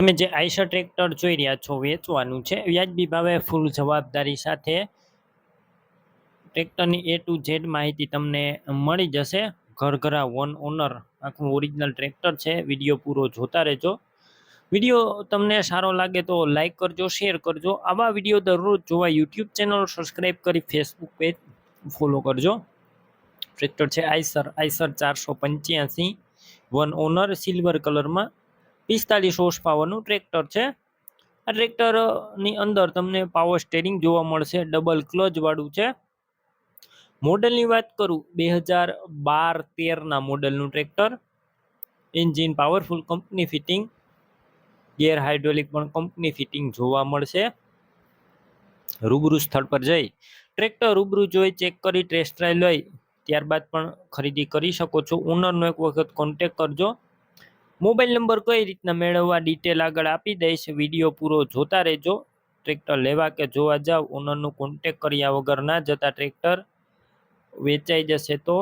તમે જે Eicher tractor જોઈ રહ્યા છો, વેચવાનું છે. વ્યાજબી ભાવે ફૂલ જવાબદારી સાથે ટ્રેક્ટરની એ ટુ ઝેડ માહિતી તમને મળી જશે. ઘરઘરા વન ઓનર આખું ઓરિજિનલ ટ્રેક્ટર છે. વીડિયો પૂરો જોતા રહેજો. વીડિયો તમને સારો લાગે તો લાઇક કરજો શેર કરજો. આવા વીડિયો દરરોજ જોવા યુટ્યુબ ચેનલ સબસ્ક્રાઈબ કરી ફેસબુક પેજ ફોલો કરજો. ટ્રેક્ટર છે આઈસર આઈસર ચારસો પંચ્યાસી. વન ઓનર સિલ્વર કલરમાં પિસ્તાલીસ હોર્સ પાવરનું ટ્રેક્ટર છે. આ ટ્રેક્ટરની અંદર તમને પાવર સ્ટેરિંગ જોવા મળશે ડબલ ક્લચવાળું છે. મોડલની વાત કરું, બે હજાર બાર તેરના મોડલનું tractor engine powerful company fitting gear hydraulic પણ કંપની ફિટિંગ જોવા મળશે. રૂબરૂ સ્થળ પર જઈ ટ્રેક્ટર રૂબરૂ જોઈ ચેક કરી ટેસ્ટ ડ્રાઈવ લઈ. ત્યારબાદ પણ ખરીદી કરી શકો છો. ઓનરનો એક વખત કોન્ટેક કરજો. મોબાઈલ નંબર કઈ રીતના મેળવવા ડિટેલ આગળ આપી દઈશ? વીડિયો પૂરો જોતા રહેજો. ટ્રેક્ટર લેવા કે જોવા જાવ ઓનરનું કોન્ટેક કર્યા વગર ના જતા ટ્રેક્ટર વેચાઈ જશે તો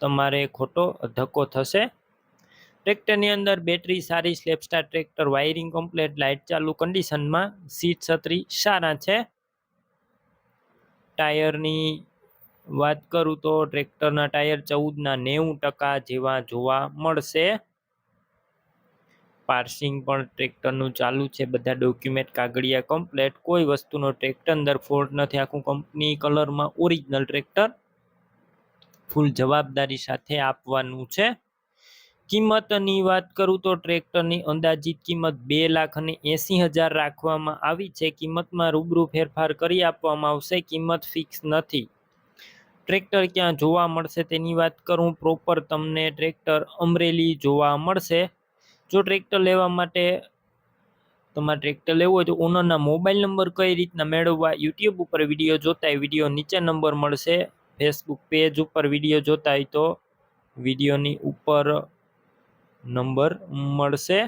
તમારે ખોટો ધક્કો થશે. ટ્રેક્ટરની અંદર બેટરી સારી સ્લેપસ્ટાર ટ્રેક્ટર વાયરિંગ કમ્પ્લેટ લાઇટ ચાલુ કન્ડિશનમાં સીટ છત્રી સારા છે. ટાયરની વાત કરું તો ટ્રેક્ટરના ટાયર ચૌદના નેવું ટકા જેવા જોવા મળશે. પાર્સિંગ પણ ટ્રેક્ટરનું ચાલુ છે. બધા ડોક્યુમેન્ટ, કાગળિયા કમ્પ્લેટ કોઈ વસ્તુનો ટ્રેક્ટર અંદર ફોલ્ટ નથી. આખું કંપની કલરમાં ઓરિજિનલ ટ્રેક્ટર ફૂલ જવાબદારી સાથે આપવાનું છે. કિંમતની વાત કરું તો ટ્રેક્ટરની અંદાજિત કિંમત બે લાખ અને એંસી હજાર રાખવામાં આવી છે. કિંમતમાં રૂબરૂ ફેરફાર કરી આપવામાં આવશે. કિંમત ફિક્સ નથી. ટ્રેક્ટર ક્યાં જોવા મળશે તેની વાત કરું. પ્રોપર તમને ટ્રેક્ટર અમરેલી જોવા મળશે. જો ટ્રેક્ટર લેવા માટે તમારે ટ્રેક્ટર લેવું હોય તો ઓનરના મોબાઈલ નંબર કઈ રીતના મેળવવા યુટ્યુબ ઉપર વીડિયો જોતા હોય વીડિયો નીચે નંબર મળશે. ફેસબુક પેજ ઉપર વીડિયો જોતા હોય તો વિડીયોની ઉપર નંબર મળશે.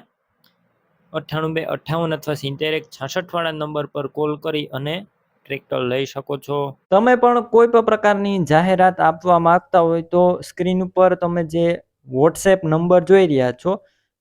અઠ્ઠાણું બે અઠ્ઠાવન અથવા સિત્તેર એક છાસઠવાળા નંબર પર કોલ કરી અને ટ્રેક્ટર લઈ શકો છો. તમે પણ કોઈ પણ પ્રકારની જાહેરાત આપવા માંગતા હોય તો સ્ક્રીન ઉપર તમે જે વોટ્સએપ નંબર જોઈ રહ્યા છો